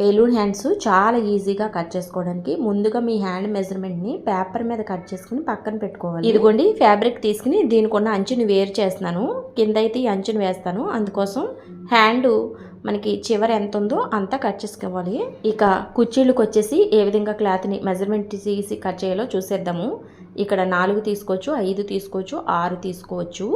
Balloon hands చాలా ఈజీగా cut చేసుకోవడానికి. ముందుగా మీ హ్యాండ్ మెజర్మెంట్ని పేపర్ మీద కట్ చేసుకుని పక్కన పెట్టుకోవాలి. ఇదిగోండి ఫ్యాబ్రిక్ తీసుకుని దీనికి ఉన్న అంచుని వేరు చేస్తున్నాను. కింద అయితే ఈ అంచుని వేస్తాను. అందుకోసం హ్యాండ్ మనకి చివర ఎంత ఉందో అంతా కట్ చేసుకోవాలి. ఇక కుర్చీలకు వచ్చేసి ఏ విధంగా క్లాత్ని మెజర్మెంట్ తీసి కట్ చేయాలో చూసేద్దాము. ఇక్కడ నాలుగు తీసుకోవచ్చు ఐదు తీసుకోవచ్చు ఆరు తీసుకోవచ్చు.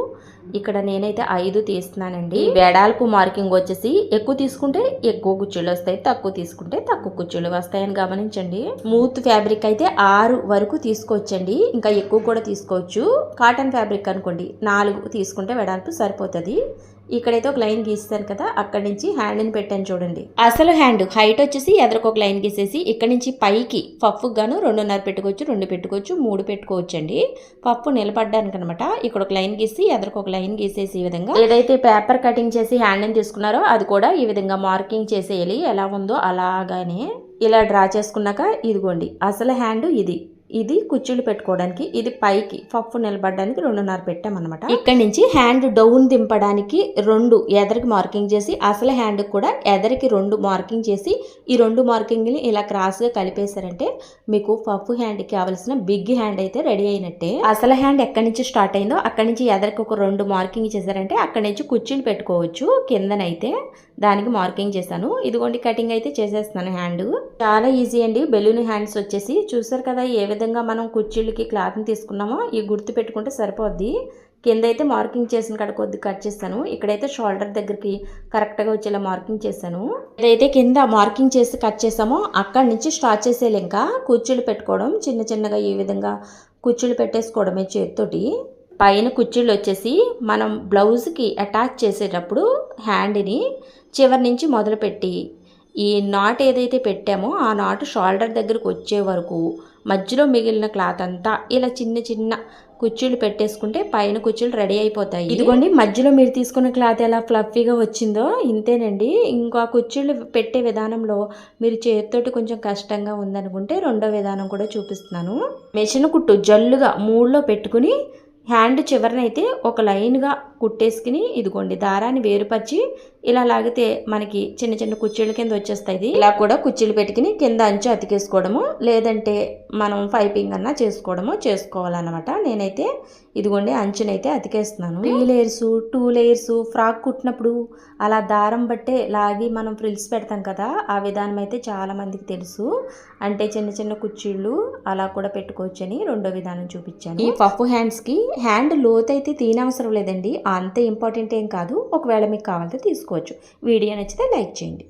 ఇక్కడ నేనైతే ఐదు తీస్తున్నానండి. వెడాల్పు మార్కింగ్ వచ్చేసి ఎక్కువ తీసుకుంటే ఎక్కువ కుర్చీలు వస్తాయి తక్కువ తీసుకుంటే తక్కువ కుర్చీలు వస్తాయని గమనించండి. స్మూత్ ఫ్యాబ్రిక్ అయితే ఆరు వరకు తీసుకోవచ్చండి. ఇంకా ఎక్కువ కూడా తీసుకోవచ్చు. కాటన్ ఫ్యాబ్రిక్ అనుకోండి నాలుగు తీసుకుంటే వెడాల్పు సరిపోతుంది. ఇక్కడైతే ఒక లైన్ గీస్తాను కదా అక్కడి నుంచి హ్యాండ్ని పెట్టాను చూడండి. అసలు హ్యాండ్ హైట్ వచ్చేసి ఎదరకు ఒక లైన్ గీసేసి ఇక్కడ నుంచి పైకి పప్పు గాను రెండున్నర పెట్టుకోవచ్చు రెండు పెట్టుకోవచ్చు మూడు పెట్టుకోవచ్చు. అండి పప్పు నిలబడ్డానికి అనమాట ఇక్కడ ఒక లైన్ గీసి ఎదరికి ఒక లైన్ గీసేసి ఈ విధంగా ఏదైతే పేపర్ కటింగ్ చేసి హ్యాండ్ని తీసుకున్నారో అది కూడా ఈ విధంగా మార్కింగ్ చేసేయాలి. ఎలా ఉందో అలాగానే ఇలా డ్రా చేసుకున్నాక ఇదిగోండి. అసలు హ్యాండ్ ఇది. ఇది కుర్చీలు పెట్టుకోవడానికి ఇది పైకి పప్పు నిలబడడానికి రెండున్నర పెట్టామన్నమాట. ఇక్కడ నుంచి హ్యాండ్ డౌన్ దింపడానికి రెండు ఎదరికి మార్కింగ్ చేసి అసలు హ్యాండ్ కూడా ఎదరికి రెండు మార్కింగ్ చేసి ఈ రెండు మార్కింగ్ని ఇలా క్రాస్గా కలిపేశారంటే మీకు పప్పు హ్యాండ్కి కావాల్సిన బిగ్ హ్యాండ్ అయితే రెడీ అయినట్టే. అసలు హ్యాండ్ ఎక్కడి నుంచి స్టార్ట్ అయిందో అక్కడి నుంచి ఎదరికి ఒక రెండు మార్కింగ్ చేశారంటే అక్కడి నుంచి కుర్చీలు పెట్టుకోవచ్చు కిందనైతే. దానికి మార్కింగ్ చేశాను. ఇదిగోండి కటింగ్ అయితే చేసేస్తున్నాను హ్యాండ్. చాలా ఈజీ అండి. బెలూన్ హ్యాండ్స్ వచ్చేసి చూసారు కదా ఏ విధంగా విధంగా మనం కుర్చీలకి క్లాత్ని తీసుకున్నామో ఈ గుర్తు పెట్టుకుంటే సరిపోద్ది. కింద అయితే మార్కింగ్ చేసిన కాడ కొద్ది కట్ చేస్తాను. ఇక్కడైతే షోల్డర్ దగ్గరికి కరెక్ట్గా వచ్చేలా మార్కింగ్ చేశాను. ఏదైతే కింద మార్కింగ్ చేసి కట్ చేసామో అక్కడి నుంచి స్టార్ట్ చేసేయాలి ఇంకా. కుర్చీలు పెట్టుకోవడం చిన్న చిన్నగా ఈ విధంగా కుర్చీలు పెట్టేసుకోవడమే చేతితోటి. పైన కుర్చీలు వచ్చేసి మనం బ్లౌజ్కి అటాచ్ చేసేటప్పుడు హ్యాండ్ని చివరి నుంచి మొదలుపెట్టి ఈ నాట్ ఏదైతే పెట్టామో ఆ నాటు షోల్డర్ దగ్గరకు వచ్చే వరకు మధ్యలో మిగిలిన క్లాత్ అంతా ఇలా చిన్న చిన్న కుర్చీలు పెట్టేసుకుంటే పైన కుర్చీలు రెడీ అయిపోతాయి. ఇదిగోండి మధ్యలో మీరు తీసుకున్న క్లాత్ ఎలా ఫ్లఫీగా వచ్చిందో ఇంతేనండి. ఇంకా కుర్చీలు పెట్టే విధానంలో మీరు చేతితోటి కొంచెం కష్టంగా ఉందనుకుంటే రెండో విధానం కూడా చూపిస్తున్నాను. మెషిన్ కుట్టు జల్లుగా మూడులో పెట్టుకుని హ్యాండ్ చివరనైతే ఒక లైన్గా కుట్టేసుకుని ఇదిగోండి దారాన్ని వేరుపరిచి ఇలా లాగితే మనకి చిన్న చిన్న కుర్చీల కింద వచ్చేస్తాయి. ఇలా కూడా కుర్చీలు పెట్టుకుని కింద అంచు అతికేసుకోవడము లేదంటే మనం పైపింగ్ అన్నా చేసుకోవడము చేసుకోవాలన్నమాట. నేనైతే ఇదిగోండి అంచునైతే అతికేస్తున్నాను. Three layers two layers frock కుట్టినప్పుడు అలా దారం బట్టే లాగి మనం ఫ్రిల్స్ పెడతాం కదా ఆ విధానం అయితే చాలా మందికి తెలుసు. అంటే చిన్న చిన్న కుర్చీళ్ళు అలా కూడా పెట్టుకోవచ్చని రెండో విధానం చూపించాను. ఈ పఫ్ హ్యాండ్స్కి హ్యాండ్ లోత్ అయితే తీనవసరం లేదండి. అంత ఇంపార్టెంట్ ఏం కాదు. ఒకవేళ మీకు కావాలంటే తీసుకోవచ్చు. వీడియో నచ్చితే లైక్ చేయండి.